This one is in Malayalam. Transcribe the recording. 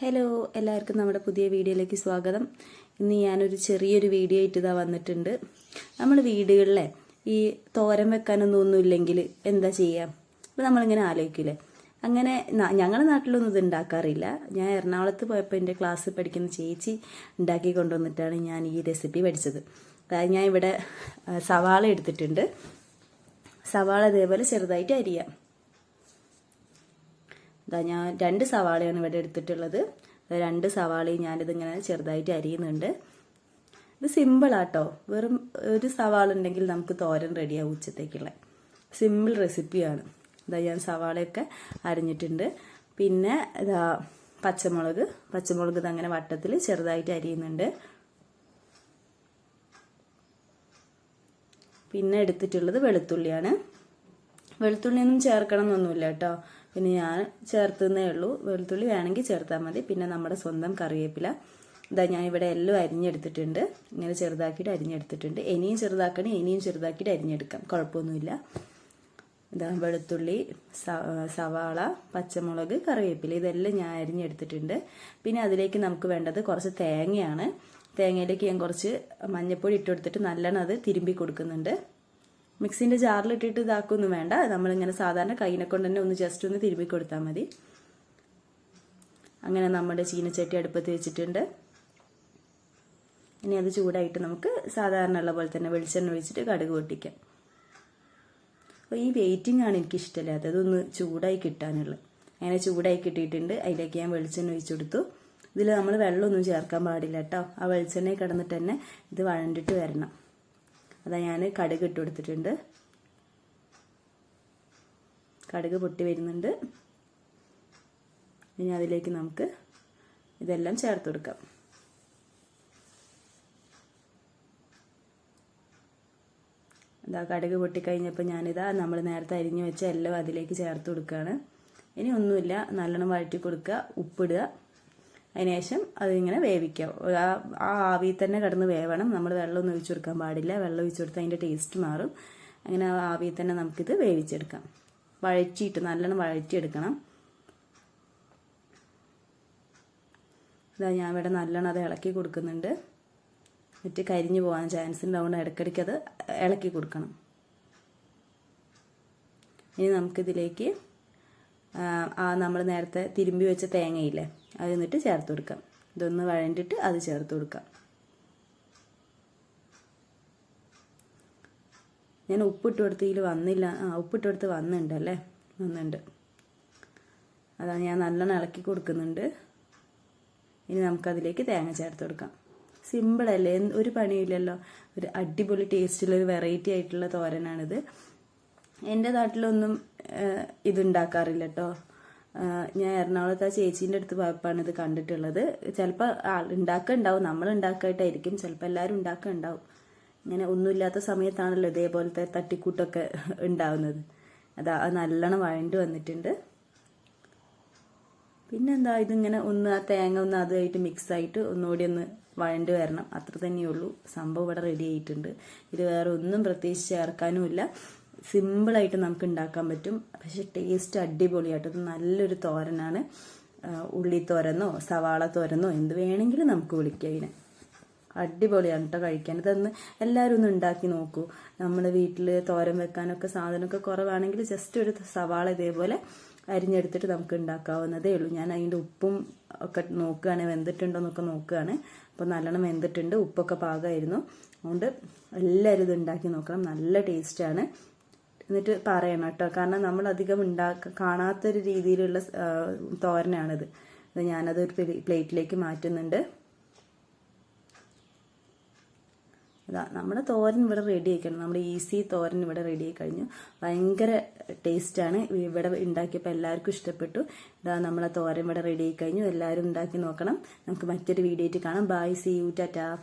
ഹലോ എല്ലാവർക്കും നമ്മുടെ പുതിയ വീഡിയോയിലേക്ക് സ്വാഗതം. ഇന്ന് ഞാനൊരു ചെറിയൊരു വീഡിയോ ആയിട്ട് ഇതാ വന്നിട്ടുണ്ട്. നമ്മൾ വീടുകളിലെ ഈ തോരൻ വെക്കാനൊന്നും ഒന്നുമില്ലെങ്കിൽ എന്താ ചെയ്യാം? അപ്പം നമ്മളിങ്ങനെ ആലോചിക്കില്ലേ അങ്ങനെ ഞങ്ങളുടെ നാട്ടിലൊന്നും ഇത് ഉണ്ടാക്കാറില്ല. ഞാൻ എറണാകുളത്ത് പോയപ്പോൾ എന്റെ ക്ലാസ് പഠിക്കുന്ന ചേച്ചി ഉണ്ടാക്കി കൊണ്ടുവന്നിട്ടാണ് ഞാൻ ഈ റെസിപ്പി പഠിച്ചത്. അതായത് ഞാൻ ഇവിടെ സവാള എടുത്തിട്ടുണ്ട്. സവാള ഇതേപോലെ ചെറുതായിട്ട് അരിയാം. ഇതാ ഞാൻ രണ്ട് സവാളയാണ് ഇവിടെ എടുത്തിട്ടുള്ളത്. രണ്ട് സവാളയും ഞാനിതിങ്ങനെ ചെറുതായിട്ട് അരിയുന്നുണ്ട്. ഇത് സിമ്പിളാട്ടോ വെറും ഒരു സവാള ഉണ്ടെങ്കിൽ നമുക്ക് തോരൻ റെഡിയാവും ഉച്ചത്തേക്കുള്ള. സിമ്പിൾ റെസിപ്പിയാണ് ഇതാ ഞാൻ സവാളയൊക്കെ അരിഞ്ഞിട്ടുണ്ട്. പിന്നെ ഇതാ പച്ചമുളക്. പച്ചമുളക് ഇതങ്ങനെ വട്ടത്തിൽ ചെറുതായിട്ട് അരിയുന്നുണ്ട്. പിന്നെ എടുത്തിട്ടുള്ളത് വെളുത്തുള്ളിയാണ്. വെളുത്തുള്ളിയൊന്നും ചേർക്കണം എന്നൊന്നുമില്ല കേട്ടോ. പിന്നെ ഞാൻ ചേർത്തുന്നേ ഉള്ളൂ. വെളുത്തുള്ളി വേണമെങ്കിൽ ചേർത്താൽ മതി. പിന്നെ നമ്മുടെ സ്വന്തം കറിവേപ്പില. ഇതാ ഞാൻ ഇവിടെ എല്ലാം അരിഞ്ഞെടുത്തിട്ടുണ്ട്. ഇങ്ങനെ ചെറുതാക്കിയിട്ട് അരിഞ്ഞെടുത്തിട്ടുണ്ട്. ഇനിയും ചെറുതാക്കണേ ഇനിയും ചെറുതാക്കിയിട്ട് അരിഞ്ഞെടുക്കാം. കുഴപ്പമൊന്നുമില്ല. ഇതാ വെളുത്തുള്ളി സവാള പച്ചമുളക് കറിവേപ്പില. ഇതെല്ലാം ഞാൻ അരിഞ്ഞെടുത്തിട്ടുണ്ട്. പിന്നെ അതിലേക്ക് നമുക്ക് വേണ്ടത് കുറച്ച് തേങ്ങയാണ്. തേങ്ങയിലേക്ക് ഞാൻ കുറച്ച് മഞ്ഞപ്പൊടി ഇട്ട് കൊടുത്തിട്ട് നല്ലോണം അത് തിരുമ്പി കൊടുക്കുന്നുണ്ട്. മിക്സിന്റെ ജാറിലിട്ടിട്ട് ഇതാക്കൊന്നും വേണ്ട. നമ്മളിങ്ങനെ സാധാരണ കൈനെ കൊണ്ട് തന്നെ ഒന്ന് ജസ്റ്റ് ഒന്ന് തിരുമ്പി കൊടുത്താൽ മതി. അങ്ങനെ നമ്മുടെ ചീനച്ചട്ടി അടുപ്പത്ത് വെച്ചിട്ടുണ്ട്. ഇനി അത് ചൂടായിട്ട് നമുക്ക് സാധാരണ ഉള്ള പോലെ തന്നെ വെളിച്ചെണ്ണ ഒഴിച്ചിട്ട് കടുക് പൊട്ടിക്കാം. അപ്പോൾ ഈ വെയിറ്റിംഗ് ആണ് എനിക്ക് ഇഷ്ടമില്ലാത്തത് അതൊന്ന് ചൂടായി കിട്ടാനുള്ളത്. അങ്ങനെ ചൂടായി കിട്ടിയിട്ടുണ്ട്. അതിലേക്ക് ഞാൻ വെളിച്ചെണ്ണ ഒഴിച്ചു കൊടുത്തു. ഇതിൽ നമ്മൾ വെള്ളമൊന്നും ചേർക്കാൻ പാടില്ല കേട്ടോ. ആ വെളിച്ചെണ്ണയിൽ കിടന്നിട്ട് തന്നെ ഇത് വഴണ്ടിട്ട് വരണം. അതാ ഞാൻ കടുക് ഇട്ട് കൊടുത്തിട്ടുണ്ട്. കടുക് പൊട്ടി വരുന്നുണ്ട്. ഇനി അതിലേക്ക് നമുക്ക് ഇതെല്ലാം ചേർത്ത് കൊടുക്കാം. ഇതാ കടുക് പൊട്ടിക്കഴിഞ്ഞപ്പോൾ ഞാനിതാ നമ്മൾ നേരത്തെ അരിഞ്ഞു വെച്ച എല്ലാം അതിലേക്ക് ചേർത്ത് കൊടുക്കുകയാണ് ഇനി ഒന്നുമില്ല നല്ലോണം വഴറ്റി കൊടുക്കുക ഉപ്പിടുക. അതിനുശേഷം അതിങ്ങനെ വേവിക്കാം. ആ ആവിയിൽ തന്നെ കിടന്ന് വേവണം. നമ്മൾ വെള്ളമൊന്നും ഒഴിച്ചു കൊടുക്കാൻ പാടില്ല. വെള്ളം ഒഴിച്ചു കൊടുത്താൽ അതിന്റെ ടേസ്റ്റ് മാറും. അങ്ങനെ ആവിയിൽ തന്നെ നമുക്കിത് വേവിച്ചെടുക്കാം. വഴറ്റിയിട്ട് നല്ലോണം വഴറ്റിയെടുക്കണം. ഇതാ ഞാൻ ഇവിടെ നല്ലോണം അത് ഇളക്കി കൊടുക്കുന്നുണ്ട്. എന്നിട്ട് കരിഞ്ഞു പോകാൻ ചാൻസ് ഉണ്ടാവുകൊണ്ട് ഇടയ്ക്കിടയ്ക്ക് അത് ഇളക്കി കൊടുക്കണം. ഇനി നമുക്കിതിലേക്ക് നമ്മൾ നേരത്തെ തിരുമ്പി വെച്ച തേങ്ങയില്ലേ? അത് എന്നിട്ട് ചേർത്ത് കൊടുക്കാം. ഇതൊന്ന് വഴണ്ടിട്ട് അത് ചേർത്ത് കൊടുക്കാം. ഞാൻ ഉപ്പിട്ട് കൊടുത്തതിൽ വന്നില്ല. ആ ഉപ്പിട്ട് കൊടുത്ത് വന്നിട്ടുണ്ടല്ലേ വന്നിട്ടുണ്ട് അതാണ് ഞാൻ നല്ലോണം ഇളക്കി കൊടുക്കുന്നുണ്ട്. ഇനി നമുക്കതിലേക്ക് തേങ്ങ ചേർത്ത് കൊടുക്കാം. സിമ്പിളല്ലേ അല്ലേ? ഒരു പണിയില്ലല്ലോ. ഒരു അടിപൊളി ടേസ്റ്റുള്ള ഒരു വെറൈറ്റി ആയിട്ടുള്ള തോരനാണിത്. എന്റെ നാട്ടിലൊന്നും ഇതുണ്ടാക്കാറില്ല കേട്ടോ ഞാൻ എറണാകുളത്ത് ആ ചേച്ചീന്റെ അടുത്ത് പോയപ്പോഴാണ് ഇത് കണ്ടിട്ടുള്ളത്. ചിലപ്പോൾ ഉണ്ടാക്കുന്നുണ്ടാവും നമ്മൾ ഉണ്ടാക്കായിട്ടായിരിക്കും ചിലപ്പോൾ എല്ലാവരും ഉണ്ടാക്കുന്നുണ്ടാവും ഇങ്ങനെ ഒന്നുമില്ലാത്ത സമയത്താണല്ലോ ഇതേപോലത്തെ തട്ടിക്കൂട്ടൊക്കെ ഉണ്ടാവുന്നത് അതാ നല്ലോണം വഴണ്ട് വന്നിട്ടുണ്ട്. പിന്നെന്താ ഇതിങ്ങനെ ഒന്ന് ആ തേങ്ങ ഒന്ന് അതുമായിട്ട് മിക്സ് ആയിട്ട് ഒന്നുകൂടി ഒന്ന് വഴണ്ട് വരണം. അത്ര തന്നെയുള്ളൂ. സംഭവം ഇവിടെ റെഡി ആയിട്ടുണ്ട്. ഇത് വേറെ ഒന്നും പ്രത്യേകിച്ച് ചേർക്കാനുമില്ല. സിമ്പിളായിട്ട് നമുക്ക് ഉണ്ടാക്കാൻ പറ്റും. പക്ഷെ ടേസ്റ്റ് അടിപൊളിയായിട്ട് ഇത് നല്ലൊരു തോരനാണ്. ഉള്ളി തോരനോ സവാള തോരനോ എന്ത് വേണമെങ്കിലും നമുക്ക് വിളിക്കാം ഇതിനെ അടിപൊളിയാണ് കേട്ടോ കഴിക്കാൻ. ഇതൊന്ന് എല്ലാവരും ഒന്ന് ഉണ്ടാക്കി നോക്കൂ. നമ്മുടെ വീട്ടിൽ തോരൻ വെക്കാനൊക്കെ സാധനമൊക്കെ കുറവാണെങ്കിൽ ജസ്റ്റ് ഒരു സവാള ഇതേപോലെ അരിഞ്ഞെടുത്തിട്ട് നമുക്ക് ഉണ്ടാക്കാവുന്നതേ ഉള്ളൂ. ഞാൻ അതിന്റെ ഉപ്പും ഒക്കെ നോക്കുകയാണ് വെന്തിട്ടുണ്ടോ എന്നൊക്കെ നോക്കുകയാണ്. അപ്പോൾ നല്ലോണം വെന്തിട്ടുണ്ട്. ഉപ്പൊക്കെ പാകമായിരുന്നു. അതുകൊണ്ട് എല്ലാവരും ഇത് ഉണ്ടാക്കി നോക്കണം. നല്ല ടേസ്റ്റാണ്. എന്നിട്ട് പറയണം കേട്ടോ. കാരണം നമ്മൾ അധികം ഉണ്ടാക്ക കാണാത്തൊരു രീതിയിലുള്ള തോരനാണിത്. ഞാനതൊരു പ്ലേ- പ്ലേറ്റിലേക്ക് മാറ്റുന്നുണ്ട്. അതാ നമ്മുടെ തോരൻ ഇവിടെ റെഡി ആയിക്കണം. നമ്മുടെ ഈസി തോരൻ ഇവിടെ റെഡി ആയി കഴിഞ്ഞു. ഭയങ്കര ടേസ്റ്റാണ് ഇവിടെ ഉണ്ടാക്കിയപ്പോൾ എല്ലാവർക്കും ഇഷ്ടപ്പെട്ടു. ഇതാ നമ്മളെ തോരൻ ഇവിടെ റെഡി ആയി കഴിഞ്ഞു. എല്ലാവരും ഉണ്ടാക്കി നോക്കണം. നമുക്ക് മറ്റൊരു വീഡിയോയിട്ട് കാണാം. By C U Tata